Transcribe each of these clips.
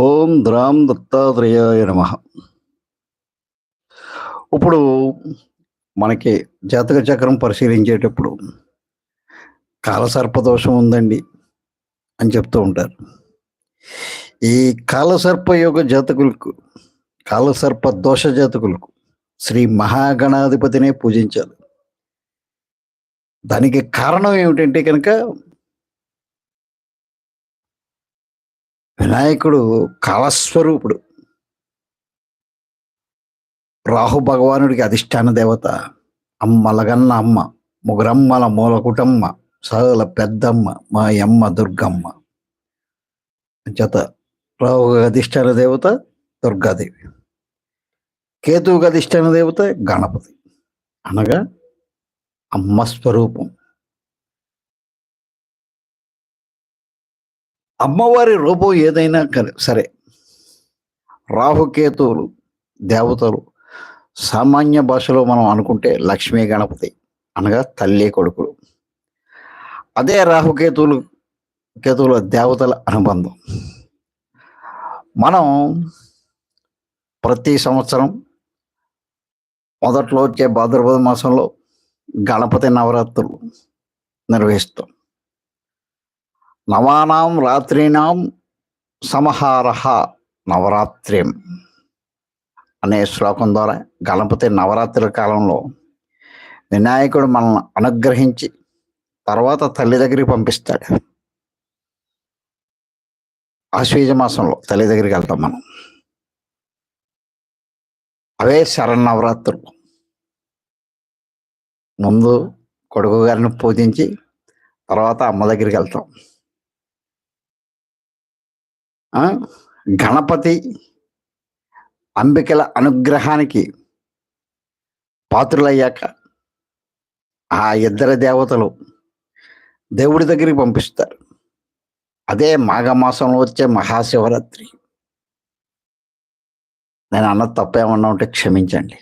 ఓం ద్రాం దత్తాత్రేయాయ నమ. ఇప్పుడు మనకి జాతక చక్రం పరిశీలించేటప్పుడు కాలసర్పదోషం ఉందండి అని చెప్తూ ఉంటారు. ఈ కాలసర్ప యోగ జాతకులకు కాలసర్ప దోష జాతకులకు శ్రీ మహాగణాధిపతినే పూజించాలి. దానికి కారణం ఏమిటంటే కనుక వినాయకుడు కళస్వరూపుడు రాహు భగవానుడికి అధిష్టాన దేవత అమ్మలగన్న అమ్మ ముగ్గురమ్మల మూల కుటమ్మ సగల పెద్దమ్మ మా అమ్మ దుర్గమ్మ. చేత రాహు అధిష్టాన దేవత దుర్గాదేవి. కేతువుకి అధిష్టాన దేవత గణపతి. అనగా అమ్మ స్వరూపం. అమ్మవారి రూపం ఏదైనా సరే. రాహుకేతువులు దేవతలు సామాన్య భాషలో మనం అనుకుంటే లక్ష్మీ గణపతి అనగా తల్లి కొడుకులు. అదే రాహుకేతువులు కేతువుల దేవతల అనుబంధం. మనం ప్రతి సంవత్సరం మొదట్లో వచ్చే భాద్రపద మాసంలో గణపతి నవరాత్రులు నిర్వహిస్తాం. నవానాం రాత్రీనాం సమహార నవరాత్రిం అనే శ్లోకం ద్వారా గణపతి నవరాత్రుల కాలంలో వినాయకుడు మనల్ని అనుగ్రహించి తర్వాత తల్లి దగ్గరికి పంపిస్తాడు. ఆశ్వీజ మాసంలో తల్లి దగ్గరికి వెళ్తాం మనం. అవే శరన్నవరాత్రులు. ముందు కొడుకు గారిని పూజించి తర్వాత అమ్మ దగ్గరికి వెళ్తాం. గణపతి అంబికల అనుగ్రహానికి పాత్రులయ్యాక ఆ ఇద్దరు దేవతలు దేవుడి దగ్గరికి పంపిస్తారు. అదే మాఘమాసంలో వచ్చే మహాశివరాత్రి. నేను అన్న తప్పేమన్నా ఉంటే క్షమించండి.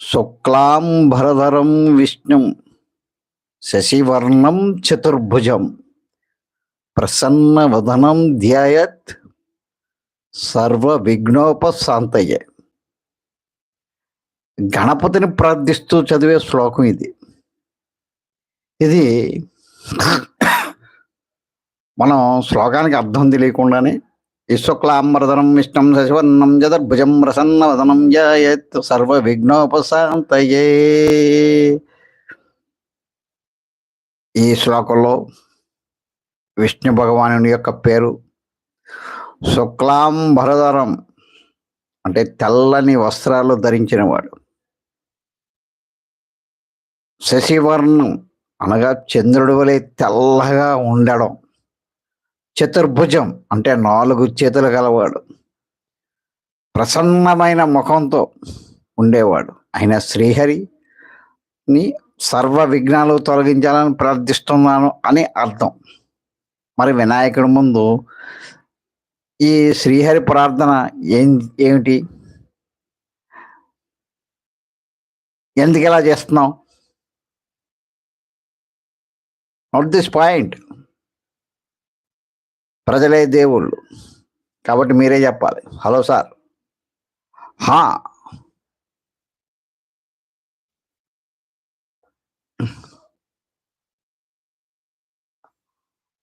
శుక్లాంబరధరం విష్ణుం శశివర్ణం చతుర్భుజం ప్రసన్నవదనం ధ్యాయత్ సర్వ విఘ్నోపశాంతయ్యే గణపతిని ప్రార్థిస్తూ చదివే శ్లోకం ఇది. ఇది మనం శ్లోకానికి అర్థం తెలియకుండానే విశ్వక్లాంబరధనం విష్ణం శశివర్ణం చతుర్భుజం ప్రసన్నవదనం జాయత్ సర్వ విఘ్నోపశాంతయే ఈ శ్లోకంలో విష్ణు భగవానుని యొక్క పేరు శుక్లాంబరధరం అంటే తెల్లని వస్త్రాలు ధరించినవాడు. శశివర్ణం అనగా చంద్రుడి వలె తెల్లగా ఉండడం. చతుర్భుజం అంటే నాలుగు చేతులు గలవాడు. ప్రసన్నమైన ముఖంతో ఉండేవాడు. ఆయన శ్రీహరిని సర్వ విఘ్నాలు తొలగించాలని ప్రార్థిస్తున్నాను అని అర్థం. మరి వినాయకుడి ముందు ఈ శ్రీహరి ప్రార్థన ఏం ఏమిటి? ఎందుకు ఇలా చేస్తున్నాం నాట్ దిస్ పాయింట్ ప్రజలే దేవుళ్ళు. కాబట్టి మీరే చెప్పాలి. Hello sir. హా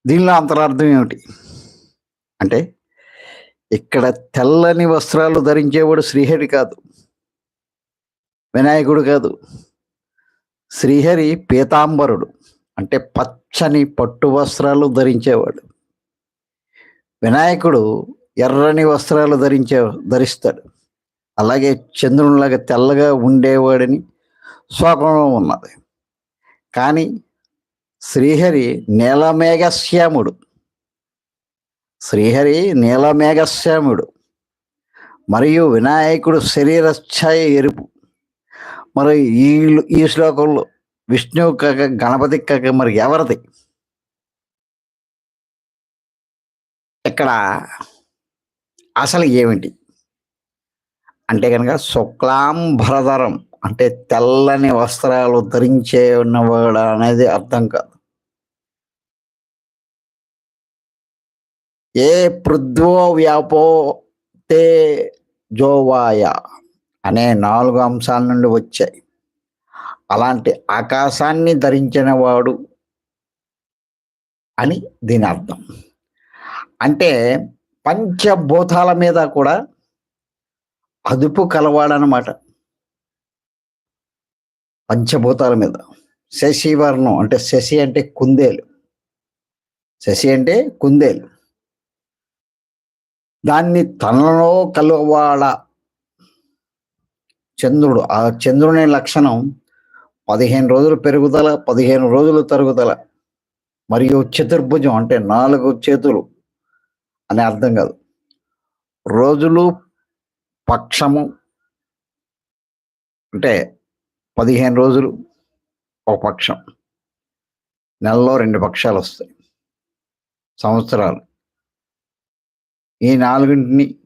దీనిలో అంతరార్థం ఏమిటి? అంటే ఇక్కడ తెల్లని వస్త్రాలు ధరించేవాడు శ్రీహరి కాదు వినాయకుడు కాదు. శ్రీహరి పీతాంబరుడు అంటే పచ్చని పట్టు వస్త్రాలు ధరించేవాడు. వినాయకుడు ఎర్రని వస్త్రాలు ధరించే ధరిస్తాడు. అలాగే చంద్రునిలాగా తెల్లగా ఉండేవాడని శ్లోకంలో ఉన్నది. కానీ శ్రీహరి నీలమేఘశ్యాముడు. శ్రీహరి నీలమేఘశ్యాముడు. మరియు వినాయకుడు శరీర ఛాయ ఎరుపు. మరి ఈ ఈ శ్లోకంలో విష్ణువు కాక గణపతి కాక మరి ఎవరిది? ఇక్కడ అసలు ఏమిటి? అంటే కనుక శుక్లాంబరధరం అంటే తెల్లని వస్త్రాలు ధరించే ఉన్నవాడు అనేది అర్థం కాదు. ఏ పృథ్వో వ్యాపో తే జోవాయ అనే నాలుగు అంశాల నుండి వచ్చాయి. అలాంటి ఆకాశాన్ని ధరించిన వాడు అని దీని అర్థం. అంటే పంచభూతాల మీద కూడా అదుపు కలవాడనమాట పంచభూతాల మీద. శశివర్ణం అంటే శశి అంటే కుందేలు. శశి అంటే కుందేలు. దాన్ని తనలో కలవాడ చంద్రుడు. ఆ చంద్రుని లక్షణం పదిహేను రోజులు పెరుగుదల పదిహేను రోజులు తరుగుదల మరియు చతుర్భుజం అంటే నాలుగు చేతులు అని అర్థం కాదు. రోజులు పక్షము అంటే పదిహేను రోజులు ఒక పక్షం. నెలలో రెండు పక్షాలు వస్తాయి. సంవత్సరాలు. ఈ నాలుగింటిని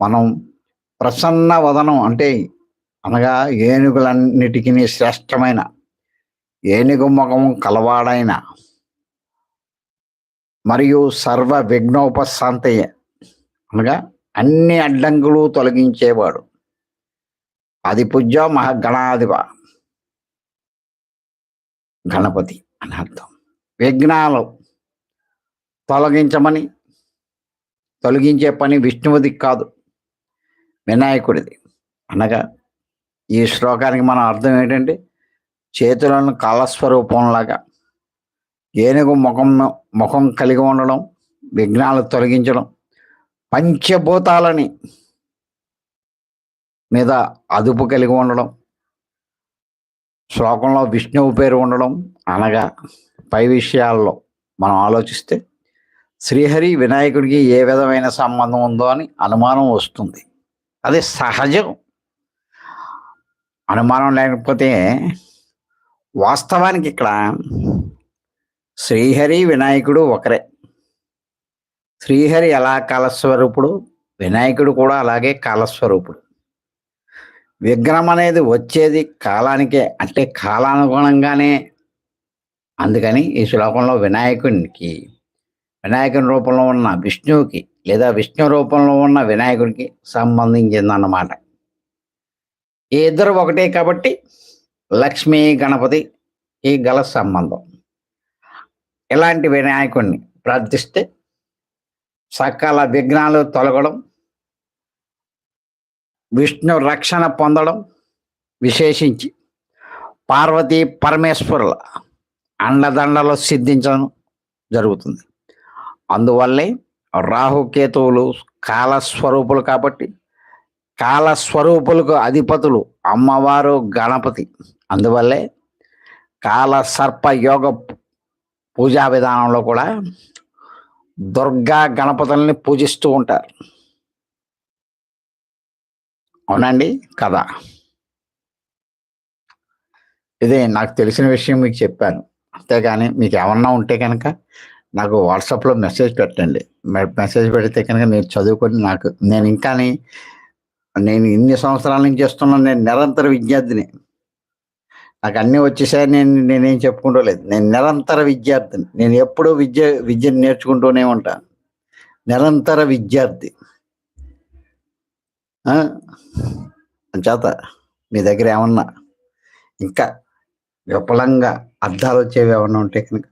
మనం ప్రసన్న వదనం అంటే అనగా ఏనుగులన్నిటికీ శ్రేష్టమైన ఏనుగు ముఖం కలవాడైన మరియు సర్వ విఘ్నోపశాంతయ్య అనగా అన్ని అడ్డంకులు తొలగించేవాడు. అది పూజ్య మహాగణాధిప గణపతి అని అర్థం. విఘ్నాలు తొలగించమని తొలగించే పని విష్ణువుది కాదు వినాయకుడిది. అనగా ఈ శ్లోకానికి మన అర్థం ఏంటంటే చేతులను కాలస్వరూపంలాగా ఏనుగు ముఖం ముఖం కలిగి ఉండడం విఘ్నాలు తొలగించడం పంచభూతాలని మీద అదుపు కలిగి ఉండడం శ్లోకంలో విష్ణువు పేరు ఉండడం అనగా పై విషయాల్లో మనం ఆలోచిస్తే శ్రీహరి వినాయకుడికి ఏ విధమైన సంబంధం ఉందో అని అనుమానం వస్తుంది. అది సహజం. అనుమానం లేకపోతే వాస్తవానికి ఇక్కడ శ్రీహరి వినాయకుడు ఒకరే. శ్రీహరి ఎలా కాలస్వరూపుడు? వినాయకుడు కూడా అలాగే కాలస్వరూపుడు. విగ్రహం అనేది వచ్చేది కాలానికే అంటే కాలానుగుణంగానే. అందుకని ఈ శ్లోకంలో వినాయకునికి వినాయకుని రూపంలో ఉన్న విష్ణువుకి లేదా విష్ణు రూపంలో ఉన్న వినాయకుడికి సంబంధించిందన్నమాట. ఈ ఇద్దరు ఒకటే కాబట్టి లక్ష్మీ గణపతి ఈ గల సంబంధం. ఇలాంటి వినాయకుడిని ప్రార్థిస్తే సకల విఘ్నాలు తొలగడం విష్ణు రక్షణ పొందడం విశేషించి పార్వతీ పరమేశ్వరుల అండదండలు సిద్ధించడం జరుగుతుంది. అందువల్లే రాహుకేతువులు కాలస్వరూపులు కాబట్టి కాలస్వరూపులకు అధిపతులు అమ్మవారు గణపతి. అందువల్లే కాల సర్ప యోగ పూజా విధానంలో కూడా దుర్గా గణపతుల్ని పూజిస్తూ ఉంటారు. అవునండి? కదా. ఇదే నాకు తెలిసిన విషయం మీకు చెప్పాను. అంతేగాని మీకు ఏమన్నా ఉంటే కనుక నాకు వాట్సాప్లో మెసేజ్ పెట్టండి. మెసేజ్ పెడితే కనుక నేను చదువుకొని నాకు నేను ఇంకా నేను ఇన్ని సంవత్సరాల నుంచి చేస్తున్నా నేను నిరంతర విద్యార్థిని. నాకు అన్నీ వచ్చేసాయి నేను నేనేం చెప్పుకుంటూ నేను నిరంతర విద్యార్థిని. నేను ఎప్పుడూ విద్య విద్యను నేర్చుకుంటూనే ఉంటాను నిరంతర విద్యార్థి. అంచేత మీ దగ్గర ఏమన్నా ఇంకా విఫలంగా అర్థాలు వచ్చేవి ఏమన్నా ఉంటే కనుక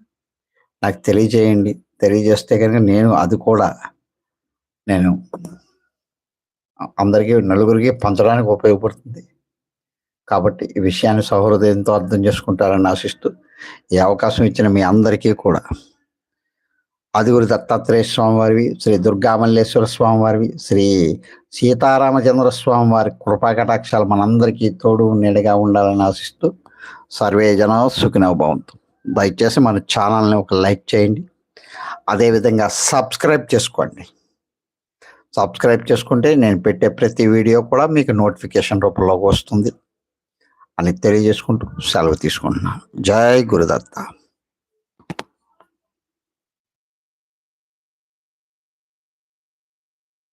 నాకు తెలియజేయండి. తెలియజేస్తే కనుక నేను అది కూడా నేను అందరికీ నలుగురికి పంచడానికి ఉపయోగపడుతుంది. కాబట్టి ఈ విషయాన్ని సౌహృదయంతో అర్థం చేసుకుంటారని ఆశిస్తూ ఈ అవకాశం ఇచ్చిన మీ అందరికీ కూడా. ఆదిగురు దత్తాత్రేయ స్వామి వారివి శ్రీ దుర్గామల్లేశ్వర స్వామి వారివి శ్రీ సీతారామచంద్ర స్వామి వారి కృపా కటాక్షాలు మనందరికీ తోడు నీడగా ఉండాలని ఆశిస్తూ సర్వే జన సుఖినవ భవంతు. దయచేసి మన ఛానల్ని ఒక లైక్ చేయండి. అదేవిధంగా సబ్స్క్రైబ్ చేసుకోండి. సబ్స్క్రైబ్ చేసుకుంటే నేను పెట్టే ప్రతి వీడియో కూడా మీకు నోటిఫికేషన్ రూపంలోకి వస్తుంది. అని తెలియజేసుకుంటూ సెలవు తీసుకుంటున్నాను. జై గురుదత్త.